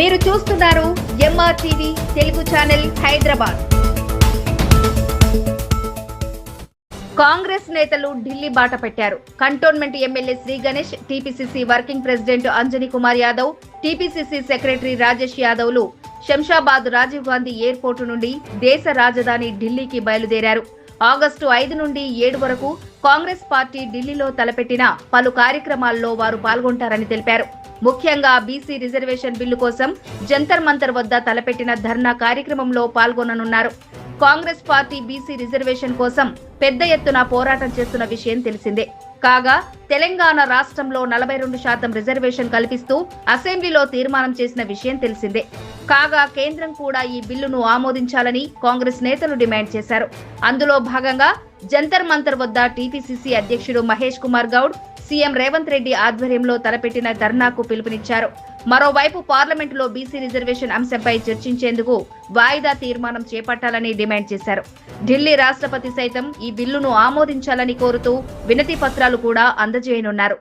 మీరు చూస్తున్నారు M R TV Telugu channel Hyderabad. Congress నేతలు ఢిల్లీ బాట పెట్టారు. Cantonment MLA Shri Ganesh TPCC working president Anjani Kumar Yadav TPCC secretary Rajesh యాదవ్లు Shamshabad Rajiv Gandhi airport నుండి దేశ రాజధాని ఢిల్లీకి బయలుదేరారు. ఆగస్టు ఐదు నుండి ఏడు వరకు కాంగ్రెస్ పార్టీ ఢిల్లీలో తలపెట్టిన పలు కార్యక్రమాల్లో వారు పాల్గొంటారని తెలిపారు. ముఖ్యంగా బీసీ రిజర్వేషన్ బిల్లు కోసం జంతర్ మంతర్ వద్ద తలపెట్టిన ధర్నా కార్యక్రమంలో పాల్గొననున్నారు. కాంగ్రెస్ పార్టీ బీసీ రిజర్వేషన్ కోసం పెద్ద ఎత్తున పోరాటం చేస్తున్న విషయం తెలిసిందే. కాగా తెలంగాణ రాష్ట్రంలో నలభై రెండు శాతం రిజర్వేషన్ కల్పిస్తూ అసెంబ్లీలో తీర్మానం చేసిన విషయం తెలిసిందే. కాగా కేంద్రం కూడా ఈ బిల్లును ఆమోదించాలని కాంగ్రెస్ నేతలు డిమాండ్ చేశారు. అందులో భాగంగా జంతర్ మంతర్ వద్ద టీపీసీసీ అధ్యక్షుడు మహేష్ కుమార్ గౌడ్ సీఎం రేవంత్ రెడ్డి ఆధ్వర్యంలో తలపెట్టిన ధర్నాకు పిలుపునిచ్చారు. మరోవైపు పార్లమెంటులో బీసీ రిజర్వేషన్ అంశంపై చర్చించేందుకు వాయిదా తీర్మానం చేపట్టాలని డిమాండ్ చేశారు. ఢిల్లీ రాష్ట్రపతి సైతం ఈ బిల్లును ఆమోదించాలని కోరుతూ వినతి పత్రాలు కూడా అందజేయనున్నారు.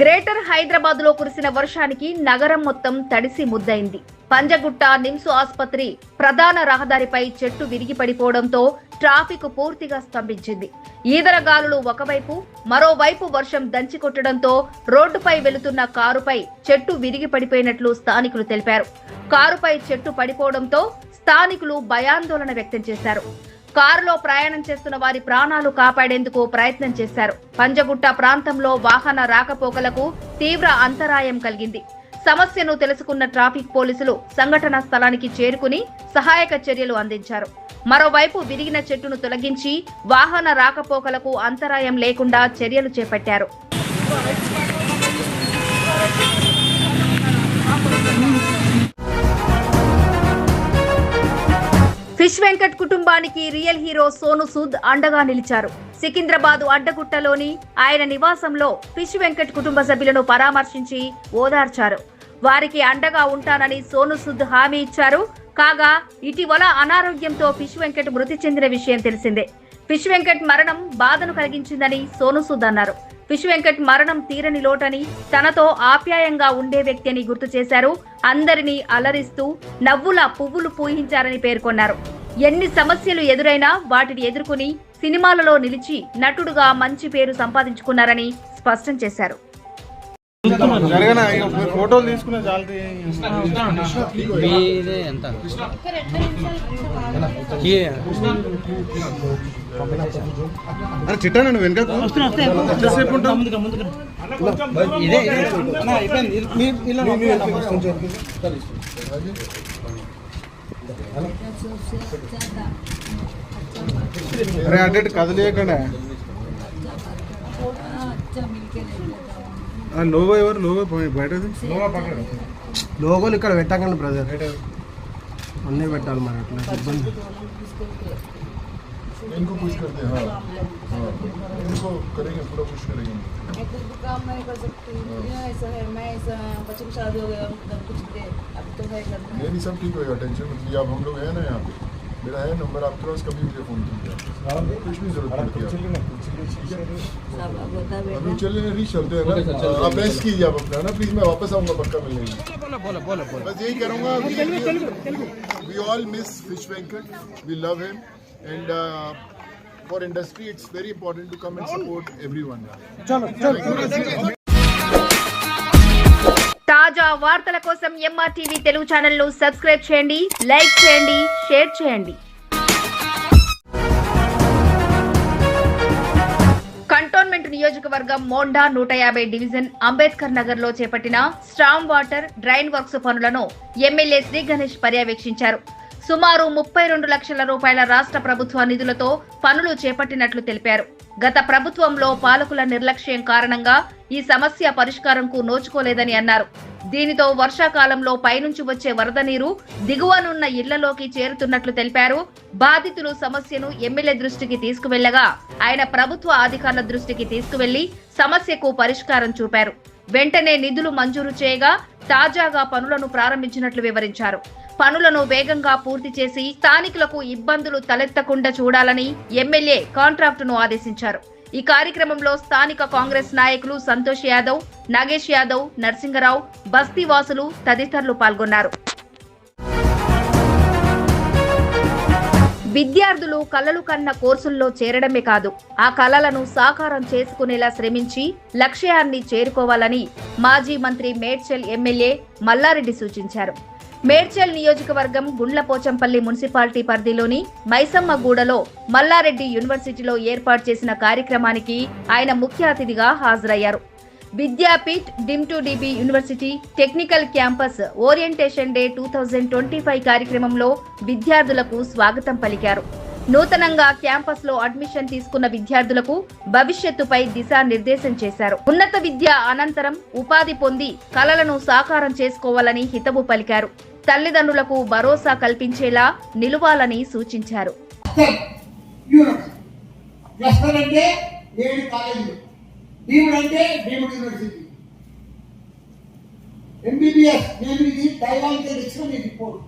గ్రేటర్ హైదరాబాద్లో కురిసిన వర్షానికి నగరం మొత్తం తడిసి ముద్దయింది పంజగుట్ట నిమ్స్ ఆసుపత్రి ప్రధాన రహదారిపై చెట్టు విరిగి పడిపోవడంతో ట్రాఫిక్ పూర్తిగా స్తంభించింది. ఈదరగాలులు ఒకవైపు మరోవైపు వర్షం దంచి కొట్టడంతో రోడ్డుపై వెళుతున్న కారుపై చెట్టు విరిగి పడిపోయినట్లు స్థానికులు తెలిపారు. కారుపై చెట్టు పడిపోవడంతో స్థానికులు భయాందోళన వ్యక్తం చేశారు. కారులో ప్రయాణం చేస్తున్న వారి ప్రాణాలు కాపాడేందుకు ప్రయత్నం చేశారు. పంజగుట్ట ప్రాంతంలో వాహన రాకపోకలకు తీవ్ర అంతరాయం కలిగింది. సమస్యను తెలుసుకున్న ట్రాఫిక్ పోలీసులు సంఘటనా స్థలానికి చేరుకుని సహాయక చర్యలు అందించారు. మరోవైపు విరిగిన చెట్టును తొలగించి వాహన రాకపోకలకు అంతరాయం లేకుండా చర్యలు చేపట్టారు. ఫిష్ వెంకట్ కుటుంబానికి రియల్ హీరో సోను సూద్ అండగా నిలిచారు. సికింద్రాబాద్ అడ్డగుట్టలోని ఆయన నివాసంలో ఫిష్ వెంకట్ కుటుంబ సభ్యులను పరామర్శించి ఓదార్చారు. వారికి అండగా ఉంటానని సోనుసూద్ హామీ ఇచ్చారు. కాగా ఇటీవల అనారోగ్యంతో ఫిష్ వెంకట్ మృతి చెందిన విషయం తెలిసిందే. ఫిష్ వెంకట్ మరణం బాధను కలిగించిందని సోనుసూద్ అన్నారు. ఫిష్ వెంకట్ మరణం తీరని లోటని తనతో ఆప్యాయంగా ఉండే వ్యక్తి అని గుర్తు చేశారు. అందరినీ అలరిస్తూ నవ్వుల పువ్వులు పూహించారని పేర్కొన్నారు. ఎన్ని సమస్యలు ఎదురైనా వాటిని ఎదుర్కొని సినిమాలలో నిలిచి నటుడుగా మంచి పేరు సంపాదించుకున్నారని స్పష్టం చేశారు. ఫోటోలు తీసుకునే మీదే ఎంత? ఈ- అరే చిట్టా నువ్వు వెనక ఎంతసేపు ఉంటావు? ఇదే అరే అటు ఇటు కదలేయకుండా. ఆ లోగో ఎవరు లోగో పోయి- బయటది లోగోలు ఇక్కడ పెట్టకండి బ్రదర్ అన్నీ పెట్టాలి మరి అట్లా ఇబ్బంది इनको पुश करते हैं हाँ हाँ इनको करेंगे पूरा पुश करेंगे मैं कुछ भी काम नहीं कर सकती दुनिया ऐसा है मैं ऐसा बच्चे की शादी हो गया मतलब कुछ दे अब तो है घर में नहीं नहीं सब ठीक होएगा टेंशन मत लीजिए आप हम लोग हैं ना यहाँ पे मेरा है नंबर आपके पास कभी मुझे फ़ोन कीजिए कुछ भी ज़रूरत पड़ती है? अभी चलिए रीच चलते हैं ना? आप बेस्ट कीजिए आप अपना ना? प्लीज़ मैं वापस आऊँगा पक्का मिलने बोला बस यही करूँगा we all miss fish Venkat we love him and for industry it's very important to come and support everyone. chalo chalo తాజా వార్తల కోసం ఎంఆర్ టీవీ తెలుగు ఛానల్ను సబ్స్క్రైబ్ చేయండి లైక్ చేయండి షేర్ చేయండి. కంటోన్మెంట్ నియోజకవర్గం మోండా నూట యాభై డివిజన్ అంబేద్కర్ నగర్లో చేపట్టిన స్ట్రాంగ్ వాటర్ డ్రైన్ వర్క్స్ పనులను ఎమ్మెల్యే శ్రీ గణేష్ పర్యవేక్షించారు. సుమారు ముప్పై రెండు లక్షల రూపాయల రాష్ట్ర ప్రభుత్వ నిధులతో పనులు చేపట్టినట్లు తెలిపారు. గత ప్రభుత్వంలో పాలకుల నిర్లక్ష్యం కారణంగా ఈ సమస్య పరిష్కారంకు నోచుకోలేదని అన్నారు. దీనితో వర్షాకాలంలో పైనుంచి వచ్చే వరద నీరు దిగువనున్న ఇళ్ళలోకి చేరుతున్నట్లు తెలిపారు. బాధితులు సమస్యను ఎమ్మెల్యే దృష్టికి తీసుకువెళ్ళగా ఆయన ప్రభుత్వ అధికారుల దృష్టికి తీసుకువెళ్ళి సమస్యకు పరిష్కారం చూపారు. వెంటనే నిధులు మంజూరు చేయగా తాజాగా పనులను ప్రారంభించినట్లు వివరించారు. పనులను వేగంగా పూర్తి చేసి స్థానికులకు ఇబ్బందులు తలెత్తకుండా చూడాలని ఎమ్మెల్యే కాంట్రాక్టును ఆదేశించారు. ఈ కార్యక్రమంలో స్థానిక కాంగ్రెస్ నాయకులు సంతోష్ యాదవ్ నాగేష్ యాదవ్ నరసింహరావు బస్తీ వాసులు తదితరులు పాల్గొన్నారు. విద్యార్థులు కలలు కన్న కోర్సుల్లో చేరడమే కాదు ఆ కలలను సాకారం చేసుకునేలా శ్రమించి లక్ష్యాన్ని చేరుకోవాలని మాజీ మంత్రి మేడ్చల్ ఎమ్మెల్యే మల్లారెడ్డి సూచించారు. మేడ్చల్ నియోజకవర్గం గుండ్లపోచంపల్లి మున్సిపాలిటీ పరిధిలోని మైసమ్మగూడలో మల్లారెడ్డి యూనివర్సిటీలో ఏర్పాటు చేసిన కార్యక్రమానికి ఆయన ముఖ్య అతిథిగా హాజరయ్యారు. విద్యాపీఠ్ డిమ్ టు dB university technical campus orientation day two thousand twenty five కార్యక్రమంలో విద్యార్థులకు స్వాగతం పలికారు. నూతనంగా క్యాంపస్లో అడ్మిషన్ తీసుకున్న విద్యార్థులకు భవిష్యత్తుపై దిశానిర్దేశం చేశారు. ఉన్నత విద్య అనంతరం ఉపాధి పొంది కలలను సాకారం చేసుకోవాలని హితవు పలికారు. తల్లిదండ్రులకు భరోసా కల్పించేలా నిలువాలని సూచించారు. ఎంబీబీఎస్ నేను ఇది ఏడు కాలేజీలు డీమ్డ్